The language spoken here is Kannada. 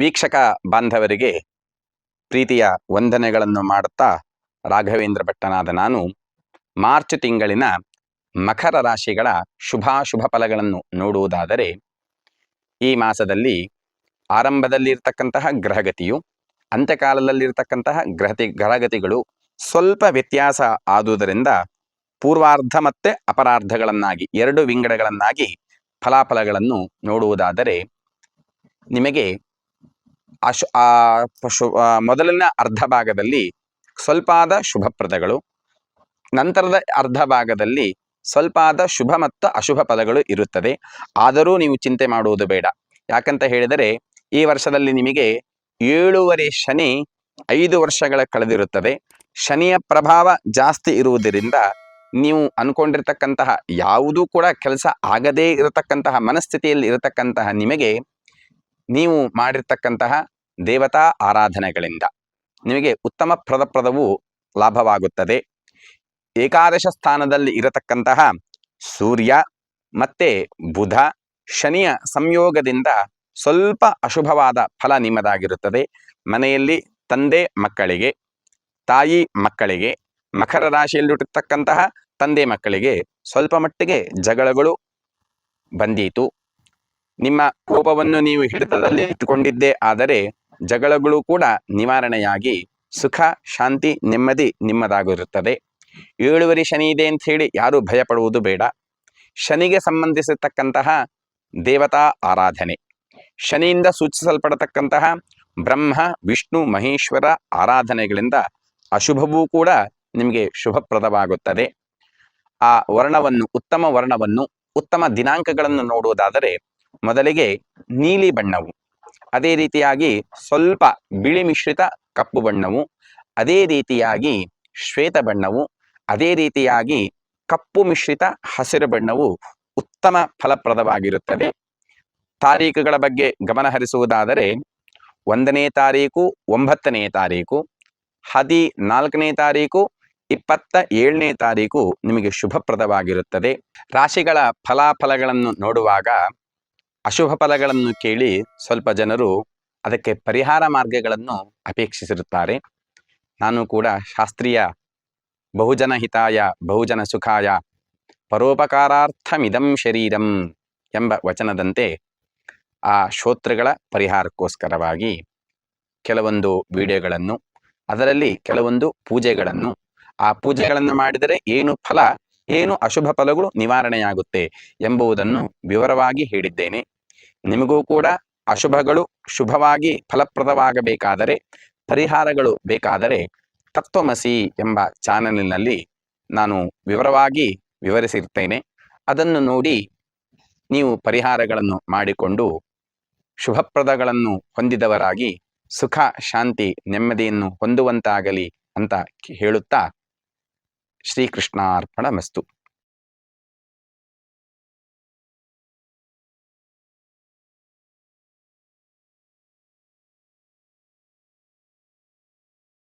ವೀಕ್ಷಕ ಬಾಂಧವರಿಗೆ ಪ್ರೀತಿಯ ವಂದನೆಗಳನ್ನು ಮಾಡುತ್ತಾ ರಾಘವೇಂದ್ರ ಭಟ್ಟನಾದ ನಾನು ಮಾರ್ಚ್ ತಿಂಗಳಿನ ಮಕರ ರಾಶಿಗಳ ಶುಭಾಶುಭ ಫಲಗಳನ್ನು ನೋಡುವುದಾದರೆ ಈ ಮಾಸದಲ್ಲಿ ಆರಂಭದಲ್ಲಿ ಇರತಕ್ಕಂತಹ ಗ್ರಹಗತಿಯು, ಅಂತ್ಯಕಾಲದಲ್ಲಿರ್ತಕ್ಕಂತಹ ಗ್ರಹತಿ ಗ್ರಹಗತಿಗಳು ಸ್ವಲ್ಪ ವ್ಯತ್ಯಾಸ ಆದುದರಿಂದ ಪೂರ್ವಾರ್ಧ ಮತ್ತೆ ಅಪರಾರ್ಧಗಳನ್ನಾಗಿ, ಎರಡು ವಿಂಗಡಗಳನ್ನಾಗಿ ಫಲಾಫಲಗಳನ್ನು ನೋಡುವುದಾದರೆ ನಿಮಗೆ ಅಶು, ಆ ಶು ಮೊದಲಿನ ಅರ್ಧ ಭಾಗದಲ್ಲಿ ಸ್ವಲ್ಪಾದ ಶುಭಪ್ರದಗಳು ನಂತರದ ಅರ್ಧ ಭಾಗದಲ್ಲಿ ಸ್ವಲ್ಪಾದ ಶುಭ ಮತ್ತು ಅಶುಭ ಪದಗಳು ಇರುತ್ತದೆ. ಆದರೂ ನೀವು ಚಿಂತೆ ಮಾಡುವುದು ಬೇಡ. ಯಾಕಂತ ಹೇಳಿದರೆ, ಈ ವರ್ಷದಲ್ಲಿ ನಿಮಗೆ ಏಳುವರೆ ಶನಿ ಐದು ವರ್ಷಗಳ ಕಳೆದಿರುತ್ತದೆ. ಶನಿಯ ಪ್ರಭಾವ ಜಾಸ್ತಿ ಇರುವುದರಿಂದ ನೀವು ಅನ್ಕೊಂಡಿರ್ತಕ್ಕಂತಹ ಯಾವುದೂ ಕೂಡ ಕೆಲಸ ಆಗದೇ ಇರತಕ್ಕಂತಹ, ಮನಸ್ಥಿತಿಯಲ್ಲಿ ಇರತಕ್ಕಂತಹ ನಿಮಗೆ ನೀವು ಮಾಡಿರ್ತಕ್ಕಂತಹ ದೇವತಾ ಆರಾಧನೆಗಳಿಂದ. ನಿಮಗೆ ಉತ್ತಮ ಪ್ರದಪ್ರದವು ಲಾಭವಾಗುತ್ತದೆ. ಏಕಾದಶ ಸ್ಥಾನದಲ್ಲಿ ಇರತಕ್ಕಂತಹ ಸೂರ್ಯ ಮತ್ತೆ ಬುಧ ಶನಿಯ ಸಂಯೋಗದಿಂದ ಸ್ವಲ್ಪ ಅಶುಭವಾದ ಫಲ ನಿಮ್ಮದಾಗಿರುತ್ತದೆ. ಮನೆಯಲ್ಲಿ ತಂದೆ ಮಕ್ಕಳಿಗೆ, ತಾಯಿ ಮಕ್ಕಳಿಗೆ, ಮಕರ ರಾಶಿಯಲ್ಲಿರತಕ್ಕಂತಹ ತಂದೆ ಮಕ್ಕಳಿಗೆ ಸ್ವಲ್ಪ ಮಟ್ಟಿಗೆ ಜಗಳಗಳು ಬಂದೀತು. ನಿಮ್ಮ ಕೋಪವನ್ನು ನೀವು ಹಿಡಿತದಲ್ಲಿ ಇಟ್ಟುಕೊಂಡಿದ್ದೇ ಆದರೆ ಜಗಳಗಳು ಕೂಡ ನಿವಾರಣೆಯಾಗಿ ಸುಖ, ಶಾಂತಿ, ನೆಮ್ಮದಿ ನಿಮ್ಮದಾಗಿರುತ್ತದೆ. ಏಳುವರಿ ಶನಿ ಇದೆ ಅಂತ ಹೇಳಿ ಯಾರು ಭಯಪಡುವುದು ಬೇಡ. ಶನಿಗೆ ಸಂಬಂಧಿಸಿರ್ತಕ್ಕಂತಹ ದೇವತಾ ಆರಾಧನೆ. ಶನಿಯಿಂದ ಸೂಚಿಸಲ್ಪಡತಕ್ಕಂತಹ ಬ್ರಹ್ಮ, ವಿಷ್ಣು, ಮಹೇಶ್ವರ ಆರಾಧನೆಗಳಿಂದ ಅಶುಭವೂ ಕೂಡ ನಿಮಗೆ ಶುಭಪ್ರದವಾಗುತ್ತದೆ. ಆ ವರ್ಣವನ್ನು, ಉತ್ತಮ ವರ್ಣವನ್ನು, ಉತ್ತಮ ದಿನಾಂಕಗಳನ್ನು ನೋಡುವುದಾದರೆ ಮೊದಲಿಗೆ ನೀಲಿ ಬಣ್ಣವು. ಅದೇ ರೀತಿಯಾಗಿ ಸ್ವಲ್ಪ ಬಿಳಿ ಮಿಶ್ರಿತ ಕಪ್ಪು ಬಣ್ಣವು, ಅದೇ ರೀತಿಯಾಗಿ ಶ್ವೇತ ಬಣ್ಣವು, ಅದೇ ರೀತಿಯಾಗಿ ಕಪ್ಪು ಮಿಶ್ರಿತ ಹಸಿರು ಬಣ್ಣವು ಉತ್ತಮ ಫಲಪ್ರದವಾಗಿರುತ್ತದೆ. ತಾರೀಖುಗಳ ಬಗ್ಗೆ ಗಮನ ಹರಿಸುವುದಾದರೆ, ಒಂದನೇ ತಾರೀಕು, ಒಂಬತ್ತನೇ ತಾರೀಕು, ಹದಿನಾಲ್ಕನೇ ತಾರೀಕು, ಇಪ್ಪತ್ತ ಏಳನೇ ತಾರೀಕು ನಿಮಗೆ ಶುಭಪ್ರದವಾಗಿರುತ್ತದೆ. ರಾಶಿಗಳ ಫಲಾಫಲಗಳನ್ನು ನೋಡುವಾಗ ಅಶುಭ ಫಲಗಳನ್ನು ಕೇಳಿ ಸ್ವಲ್ಪ ಜನರು ಅದಕ್ಕೆ ಪರಿಹಾರ ಮಾರ್ಗಗಳನ್ನು ಅಪೇಕ್ಷಿಸಿರುತ್ತಾರೆ. ನಾನು ಕೂಡ ಶಾಸ್ತ್ರೀಯ ಬಹುಜನ ಹಿತಾಯ ಬಹುಜನ ಸುಖಾಯ ಪರೋಪಕಾರಾರ್ಥಮಿದಂ ಶರೀರಂ ಎಂಬ ವಚನದಂತೆ ಆ ಶ್ರೋತೃಗಳ ಪರಿಹಾರಕ್ಕೋಸ್ಕರವಾಗಿ ಕೆಲವೊಂದು ವಿಡಿಯೋಗಳನ್ನು, ಅದರಲ್ಲಿ ಕೆಲವೊಂದು ಪೂಜೆಗಳನ್ನು, ಆ ಪೂಜೆಗಳನ್ನು ಮಾಡಿದರೆ ಏನು ಫಲ ಏನು ಅಶುಭ ಫಲಗಳು ನಿವಾರಣೆಯಾಗುತ್ತೆ ಎಂಬುದನ್ನು ವಿವರವಾಗಿ ಹೇಳಿದ್ದೇನೆ. ನಿಮಗೂ ಕೂಡ ಅಶುಭಗಳು ಶುಭವಾಗಿ ಫಲಪ್ರದವಾಗಬೇಕಾದರೆ, ಪರಿಹಾರಗಳು ಬೇಕಾದರೆ ತತ್ವಮಸಿ ಎಂಬ ಚಾನಲಿನಲ್ಲಿ ನಾನು ವಿವರವಾಗಿ ವಿವರಿಸಿರ್ತೇನೆ. ಅದನ್ನು ನೋಡಿ ನೀವು ಪರಿಹಾರಗಳನ್ನು ಮಾಡಿಕೊಂಡು ಶುಭಪ್ರದಗಳನ್ನು ಹೊಂದಿದವರಾಗಿ ಸುಖ, ಶಾಂತಿ, ನೆಮ್ಮದಿಯನ್ನು ಹೊಂದುವಂತಾಗಲಿ ಅಂತ ಹೇಳುತ್ತಾ శ్రీకృష్ణార్పణమస్తు.